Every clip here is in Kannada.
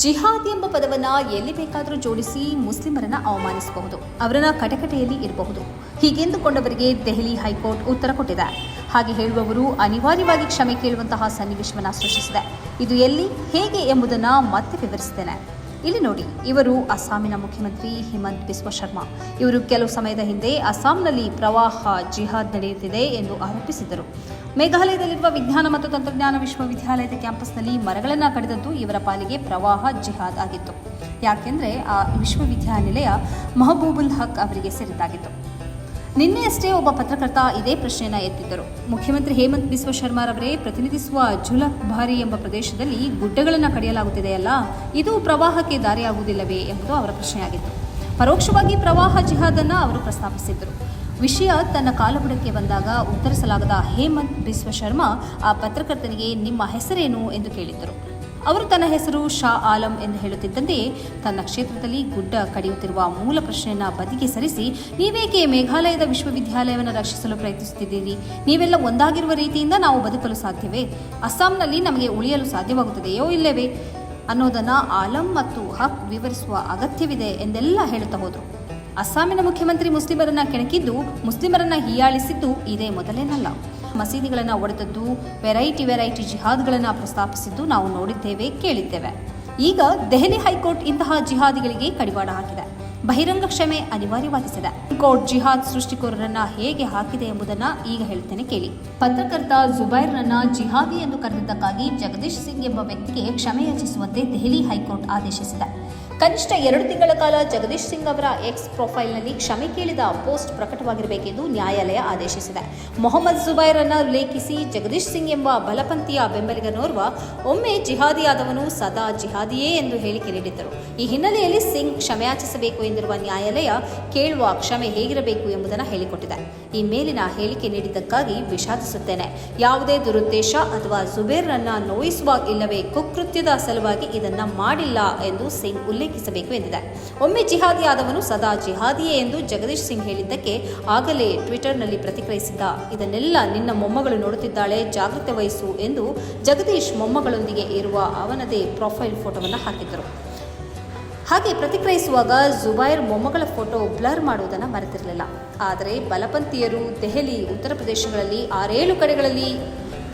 ಜಿಹಾದ್ ಎಂಬ ಪದವನ್ನ ಎಲ್ಲಿ ಬೇಕಾದರೂ ಜೋಡಿಸಿ ಮುಸ್ಲಿಮರನ್ನ ಅವಮಾನಿಸಬಹುದು, ಅವರನ್ನ ಕಟಕಟೆಯಲ್ಲಿ ಇರಬಹುದು ಹೀಗೆಂದುಕೊಂಡವರಿಗೆ ದೆಹಲಿ ಹೈಕೋರ್ಟ್ ಉತ್ತರ ಕೊಟ್ಟಿದೆ. ಹಾಗೆ ಹೇಳುವವರು ಅನಿವಾರ್ಯವಾಗಿ ಕ್ಷಮೆ ಕೇಳುವಂತಹ ಸನ್ನಿವೇಶವನ್ನ ಸೃಷ್ಟಿಸಿದೆ. ಇದು ಎಲ್ಲಿ, ಹೇಗೆ ಎಂಬುದನ್ನ ಮತ್ತೆ ವಿವರಿಸುತ್ತೇನೆ. ಇಲ್ಲಿ ನೋಡಿ, ಇವರು ಅಸ್ಸಾಮಿನ ಮುಖ್ಯಮಂತ್ರಿ ಹಿಮಂತ್ ಬಿಸ್ವ ಶರ್ಮಾ. ಇವರು ಕೆಲವು ಸಮಯದ ಹಿಂದೆ ಅಸ್ಸಾಂನಲ್ಲಿ ಪ್ರವಾಹ ಜಿಹಾದ್ ನಡೆಯುತ್ತಿದೆ ಎಂದು ಆರೋಪಿಸಿದ್ದರು. ಮೇಘಾಲಯದಲ್ಲಿರುವ ವಿಜ್ಞಾನ ಮತ್ತು ತಂತ್ರಜ್ಞಾನ ವಿಶ್ವವಿದ್ಯಾಲಯದ ಕ್ಯಾಂಪಸ್ನಲ್ಲಿ ಮರಗಳನ್ನು ಕಡಿದದ್ದು ಇವರ ಪಾಲಿಗೆ ಪ್ರವಾಹ ಜಿಹಾದ್ ಆಗಿತ್ತು. ಯಾಕೆಂದರೆ ಆ ವಿಶ್ವವಿದ್ಯಾನಿಲಯ ಮಹಬೂಬುಲ್ ಹಕ್ ಅವರಿಗೆ ಸೇರಿದ್ದಾಗಿತ್ತು. ನಿನ್ನೆಯಷ್ಟೇ ಒಬ್ಬ ಪತ್ರಕರ್ತ ಇದೇ ಪ್ರಶ್ನೆಯನ್ನು ಎತ್ತಿದ್ದರು. ಮುಖ್ಯಮಂತ್ರಿ ಹೇಮಂತ್ ಬಿಸ್ವ ಶರ್ಮಾರವರೇ ಪ್ರತಿನಿಧಿಸುವ ಜುಲಕ್ ಭಾರಿ ಎಂಬ ಪ್ರದೇಶದಲ್ಲಿ ಗುಡ್ಡಗಳನ್ನು ಕಡಿಯಲಾಗುತ್ತಿದೆಯಲ್ಲ ಇದು ಪ್ರವಾಹಕ್ಕೆ ದಾರಿಯಾಗುವುದಿಲ್ಲವೇ ಎಂಬುದು ಅವರ ಪ್ರಶ್ನೆಯಾಗಿತ್ತು. ಪರೋಕ್ಷವಾಗಿ ಪ್ರವಾಹ ಜಿಹಾದನ್ನು ಅವರು ಪ್ರಸ್ತಾಪಿಸಿದ್ದರು. ವಿಷಯ ತನ್ನ ಕಾಲಬುಡಕ್ಕೆ ಬಂದಾಗ ಉತ್ತರಿಸಲಾಗದ ಹೇಮಂತ್ ಬಿಸ್ವ ಶರ್ಮಾ ಆ ಪತ್ರಕರ್ತನಿಗೆ ನಿಮ್ಮ ಹೆಸರೇನು ಎಂದು ಕೇಳಿದ್ದರು. ಅವರು ತನ್ನ ಹೆಸರು ಶಾ ಆಲಂ ಎಂದು ಹೇಳುತ್ತಿದ್ದಂತೆಯೇ ತನ್ನ ಕ್ಷೇತ್ರದಲ್ಲಿ ಗುಡ್ಡ ಕಡಿಯುತ್ತಿರುವ ಮೂಲ ಪ್ರಶ್ನೆಯನ್ನು ಬದಿಗೆ ಸರಿಸಿ, ನೀವೇಕೆ ಮೇಘಾಲಯದ ವಿಶ್ವವಿದ್ಯಾಲಯವನ್ನು ರಕ್ಷಿಸಲು ಪ್ರಯತ್ನಿಸುತ್ತಿದ್ದೀರಿ? ನೀವೆಲ್ಲ ಒಂದಾಗಿರುವ ರೀತಿಯಿಂದ ನಾವು ಬದುಕಲು ಸಾಧ್ಯವೇ? ಅಸ್ಸಾಂನಲ್ಲಿ ನಮಗೆ ಉಳಿಯಲು ಸಾಧ್ಯವಾಗುತ್ತದೆಯೋ ಇಲ್ಲವೇ? ಅನ್ನೋದನ್ನು ಆಲಂ ಮತ್ತು ಹಕ್ ವಿವರಿಸುವ ಅಗತ್ಯವಿದೆ ಎಂದೆಲ್ಲ ಹೇಳುತ್ತಾ ಹೋದರು. ಅಸ್ಸಾಮಿನ ಮುಖ್ಯಮಂತ್ರಿ ಮುಸ್ಲಿಮರನ್ನ ಕೆಣಕಿದ್ದು ಮುಸ್ಲಿಮರನ್ನ ಹೀಯಾಳಿಸಿದ್ದು ಇದೇ ಮೊದಲೇನಲ್ಲ. ಮಸೀದಿಗಳನ್ನು ಒಡೆದದ್ದು, ವೆರೈಟಿ ವೆರೈಟಿ ಜಿಹಾದ್ಗಳನ್ನು ಪ್ರಸ್ತಾಪಿಸಿದ್ದು ನಾವು ನೋಡಿದ್ದೇವೆ, ಕೇಳಿದ್ದೇವೆ. ಈಗ ದೆಹಲಿ ಹೈಕೋರ್ಟ್ ಇಂತಹ ಜಿಹಾದಿಗಳಿಗೆ ಕಡಿವಾಣ ಹಾಕಿದೆ. ಬಹಿರಂಗ ಕ್ಷಮೆ ಅನಿವಾರ್ಯವಾಗಿಸಿದೆ ಕೋರ್ಟ್ ಜಿಹಾದ್ ಸೃಷ್ಟಿಕೋರರನ್ನ ಹೇಗೆ ಹಾಕಿದೆ ಎಂಬುದನ್ನ ಈಗ ಹೇಳ್ತೇನೆ ಕೇಳಿ. ಪತ್ರಕರ್ತ ಜುಬೈರ್ನನ್ನ ಜಿಹಾದಿ ಎಂದು ಕರೆದಿದ್ದಕ್ಕಾಗಿ ಜಗದೀಶ್ ಸಿಂಗ್ ಎಂಬ ವ್ಯಕ್ತಿಗೆ ಕ್ಷಮೆ ಯಾಚಿಸುವಂತೆ ದೆಹಲಿ ಹೈಕೋರ್ಟ್ ಆದೇಶಿಸಿದೆ. ಕನಿಷ್ಠ ಎರಡು ತಿಂಗಳ ಕಾಲ ಜಗದೀಶ್ ಸಿಂಗ್ ಅವರ ಎಕ್ಸ್ ಪ್ರೊಫೈಲ್ನಲ್ಲಿ ಕ್ಷಮೆ ಕೇಳಿದ ಪೋಸ್ಟ್ ಪ್ರಕಟವಾಗಿರಬೇಕೆಂದು ನ್ಯಾಯಾಲಯ ಆದೇಶಿಸಿದೆ. ಮೊಹಮ್ಮದ್ ಜುಬೈರ್ ಅನ್ನ ಉಲ್ಲೇಖಿಸಿ ಜಗದೀಶ್ ಸಿಂಗ್ ಎಂಬ ಬಲಪಂಥೀಯ ಬೆಂಬಲಿಗನೋರ್ವ ಒಮ್ಮೆ ಜಿಹಾದಿಯಾದವನು ಸದಾ ಜಿಹಾದಿಯೇ ಎಂದು ಹೇಳಿಕೆ ನೀಡಿದ್ದರು. ಈ ಹಿನ್ನೆಲೆಯಲ್ಲಿ ಸಿಂಗ್ ಕ್ಷಮೆಯಾಚಿಸಬೇಕು ಎಂದಿರುವ ನ್ಯಾಯಾಲಯ ಕೇಳುವ ಕ್ಷಮೆ ಹೇಗಿರಬೇಕು ಎಂಬುದನ್ನು ಹೇಳಿಕೊಟ್ಟಿದೆ. ಈ ಮೇಲಿನ ಹೇಳಿಕೆ ನೀಡಿದ್ದಕ್ಕಾಗಿ ವಿಷಾದಿಸುತ್ತೇನೆ. ಯಾವುದೇ ದುರುದ್ದೇಶ ಅಥವಾ ಜುಬೇರ್ರನ್ನ ನೋಯಿಸುವ ಇಲ್ಲವೇ ಕುಕೃತ್ಯದ ಸಲುವಾಗಿ ಇದನ್ನ ಮಾಡಿಲ್ಲ ಎಂದು ಸಿಂಗ್ ಉಲ್ಲೇಖಿಸಬೇಕು ಎಂದಿದೆ ಒಮ್ಮೆ ಜಿಹಾದಿ ಆದವನು ಸದಾ ಜಿಹಾದಿಯೇ ಎಂದು ಜಗದೀಶ್ ಸಿಂಗ್ ಹೇಳಿದ್ದಕ್ಕೆ ಆಗಲೇ ಟ್ವಿಟರ್ನಲ್ಲಿ ಪ್ರತಿಕ್ರಿಯಿಸಿದ್ದ, ಇದನ್ನೆಲ್ಲ ನಿನ್ನ ಮೊಮ್ಮಗಳು ನೋಡುತ್ತಿದ್ದಾಳೆ, ಜಾಗ್ರತೆ ವಹಿಸು ಎಂದು ಜಗದೀಶ್ ಮೊಮ್ಮಗಳೊಂದಿಗೆ ಇರುವ ಅವನದೇ ಪ್ರೊಫೈಲ್ ಫೋಟೋವನ್ನು ಹಾಕಿದ್ದರು. ಹಾಗೆ ಪ್ರತಿಕ್ರಿಯಿಸುವಾಗ ಜುಬೈರ್ ಮೊಮ್ಮಗಳ ಫೋಟೋ ಬ್ಲರ್ ಮಾಡುವುದನ್ನು ಮರೆತಿರಲಿಲ್ಲ. ಆದರೆ ಬಲಪಂಥೀಯರು ದೆಹಲಿ, ಉತ್ತರ ಪ್ರದೇಶಗಳಲ್ಲಿ ಆರೇಳು ಕಡೆಗಳಲ್ಲಿ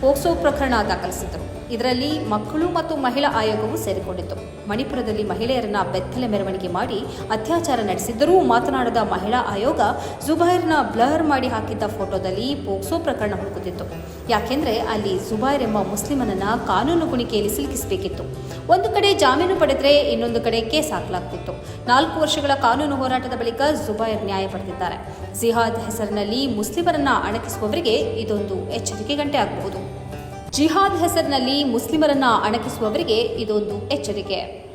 ಪೋಕ್ಸೋ ಪ್ರಕರಣ ದಾಖಲಿಸಿದ್ದರು. ಇದರಲ್ಲಿ ಮಕ್ಕಳು ಮತ್ತು ಮಹಿಳಾ ಆಯೋಗವು ಸೇರಿಕೊಂಡಿತ್ತು. ಮಣಿಪುರದಲ್ಲಿ ಮಹಿಳೆಯರನ್ನ ಬೆತ್ತಲೆ ಮೆರವಣಿಗೆ ಮಾಡಿ ಅತ್ಯಾಚಾರ ನಡೆಸಿದ್ದರೂ ಮಾತನಾಡದ ಮಹಿಳಾ ಆಯೋಗ ಜುಬೈರ್ನ ಬ್ಲರ್ ಮಾಡಿ ಹಾಕಿದ್ದ ಫೋಟೋದಲ್ಲಿ ಪೋಕ್ಸೋ ಪ್ರಕರಣ ಹುಡುಕುತ್ತಿತ್ತು. ಯಾಕೆಂದ್ರೆ ಅಲ್ಲಿ ಜುಬೈರ್ ಎಂಬ ಮುಸ್ಲಿಮನನ್ನ ಕಾನೂನು ಗುಣಿಕೆಯಲ್ಲಿ ಸಿಲುಕಿಸಬೇಕಿತ್ತು. ಒಂದು ಕಡೆ ಜಾಮೀನು ಪಡೆದರೆ ಇನ್ನೊಂದು ಕಡೆ ಕೇಸ್ ಹಾಕಲಾಗ್ತಿತ್ತು. ನಾಲ್ಕು ವರ್ಷಗಳ ಕಾನೂನು ಹೋರಾಟದ ಬಳಿಕ ಜುಬೈರ್ ನ್ಯಾಯ ಪಡೆದಿದ್ದಾರೆ. ಜಿಹಾದ್ ಹೆಸರಿನಲ್ಲಿ ಮುಸ್ಲಿಮರನ್ನ ಅಣಕಿಸುವವರಿಗೆ ಇದೊಂದು ಎಚ್ಚರಿಕೆ ಗಂಟೆ ಆಗಬಹುದು. ಜಿಹಾದ್ ಹೆಸರಿನಲ್ಲಿ ಮುಸ್ಲಿಮರನ್ನ ಅಣಕಿಸುವವರಿಗೆ ಇದೊಂದು ಎಚ್ಚರಿಕೆ.